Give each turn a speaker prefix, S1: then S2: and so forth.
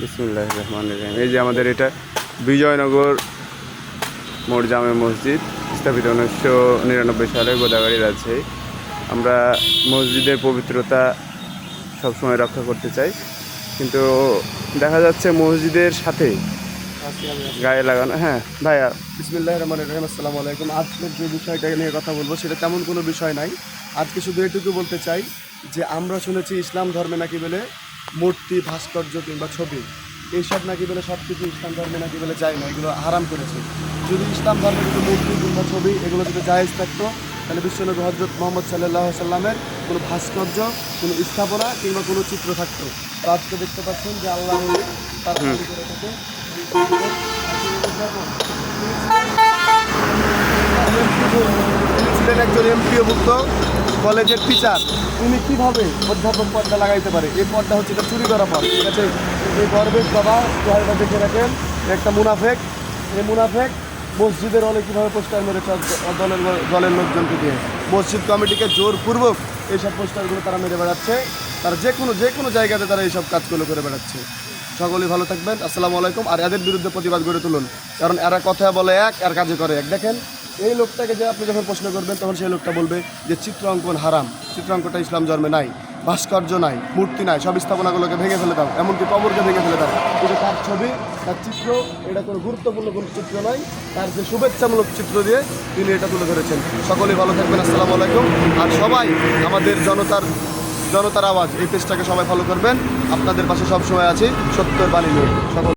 S1: বিসমুল্লাহ রহমান রহিম। এই যে আমাদের এটা বিজয়নগর মোড় জামে মসজিদ, স্থাপিত উনিশশো নিরানব্বই সালে গোদাগাড়ি রাজশাহী। আমরা মসজিদের পবিত্রতা সবসময় রক্ষা করতে চাই, কিন্তু দেখা যাচ্ছে মসজিদের সাথে গায়ে লাগানো হ্যাঁ ভাইয়া।
S2: বিসমিল্লাহ রহমান রহিম, আসসালামু আলাইকুম। আজকের যে বিষয়টা নিয়ে কথা বলব, সেটা তেমন কোনো বিষয় নাই। আজকে শুধু এটুকু বলতে চাই যে আমরা শুনেছি ইসলাম ধর্মে নাকি বলে মূর্তি ভাস্কর্য কিংবা ছবি। এইসব নাকি বলে সব কিছু ইসলাম ধর্মে নাকি বলে যায় না এগুলো হারাম করেছে। যদি ইসলাম ধর্মে যদি মূর্তি কিংবা ছবি এগুলো যদি জায়েজ থাকতো তাহলে বিশ্বনবী হজরত মোহাম্মদ সাল্লাহ সাল্লামের কোনো ভাস্কর্য কোনো স্থাপনা কিংবা কোনো চিত্র থাকতো। তো আজকে দেখতে পাচ্ছেন যে আল্লাহ তার তৈরি করে থাকে। ছিলেন একজন এমপিওভুক্ত কলেজের টিচার উনি কীভাবে অধ্যাপক পর্দা লাগাইতে পারে? এই পর্দা হচ্ছে এটা চুরি করা পদ। ঠিক আছে? এই গর্বের বাবা চেহারাটা দেখে রাখেন, একটা মুনাফেক। এই মুনাফেক মসজিদের হলে কীভাবে পোস্টার মেরেছে দলের দলের লোকজনকে দিয়ে। মসজিদ কমিটিকে জোরপূর্বক এইসব পোস্টারগুলো তারা মেরে বেড়াচ্ছে। তারা যে কোনো যে কোনো জায়গাতে তারা এইসব কাজগুলো করে বেড়াচ্ছে। সকলেই ভালো থাকবেন। আসসালামু আলাইকুম। আর এদের বিরুদ্ধে প্রতিবাদ গড়ে তুলুন। কারণ এরা কথা বলে এক, আর কাজে করে এক। দেখেন এই লোকটাকে যে আপনি যখন প্রশ্ন করবেন, তখন সেই লোকটা বলবে যে চিত্র অঙ্কন হারাম। চিত্র অঙ্কনটা ইসলাম ধর্মে নাই, ভাস্কর্য নাই, মূর্তি নাই, সব স্থাপনাগুলোকে ভেঙে ফেলে দাও, এমনকি কবরকে ভেঙে ফেলে দাও। কিন্তু তার ছবি, তার চিত্র, এটা কোনো গুরুত্বপূর্ণ কোনো চিত্র নয় তার যে শুভেচ্ছামূলক চিত্র দিয়ে তিনি এটা তুলে ধরেছেন। সকলেই ভালো থাকবেন, আসসালামু আলাইকুম। আর সবাই আমাদের জনতার জনতার আওয়াজ, এই পেজটাকে সবাই ফলো করবেন। আপনাদের পাশে সব সময় আছি, সত্যের বাণী নিয়ে। সকল